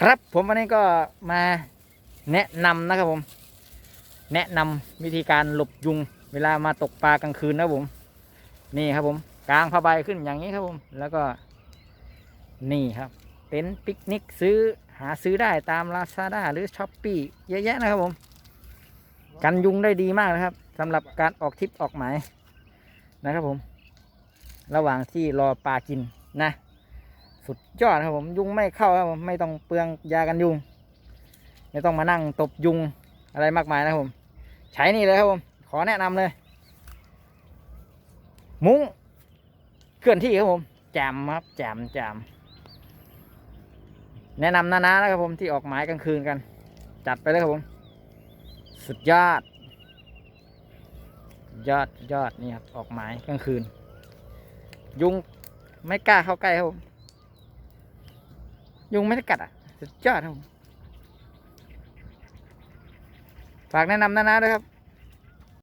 ครับผมวันนี้ก็มาแนะนำนะครับผม แนะนำวิธีการหลบยุง เวลามาตกปลากลางคืนนะผมนี่ครับผมกางผ้าใบขึ้นอย่างนี้ครับผม แล้วก็นี่ครับเต็นท์ปิกนิกซื้อหาซื้อได้ตาม Lazada หรือช้อปปี้เยอะแยะนะครับผม กันยุงได้ดีมากนะครับสำหรับการออกทริปออกหมายนะครับผม ระหว่างที่รอปลากินนะ สุดยอดครับผมยุงไม่เข้าครับผมไม่ต้องเปลืองยากันยุง ไม่ต้องมานั่งตบยุงอะไรมากมายนะครับผม ใช้นี่เลยครับผม ขอแนะนำเลย มุ้งเคลื่อนที่ครับผมแจมครับแจมแจมแนะนำนานานะครับผมที่ออกหมายกลางคืนกัน จัดไปเลยครับผม สุดยอด ยอดสุดยอดนี่ครับออกหมายกลางคืน ยุงไม่กล้าเข้าใกล้ครับผม ยุงไม่ได้กัดอะสุดยอดครับผมฝากแนะนำนะนะด้วยครับ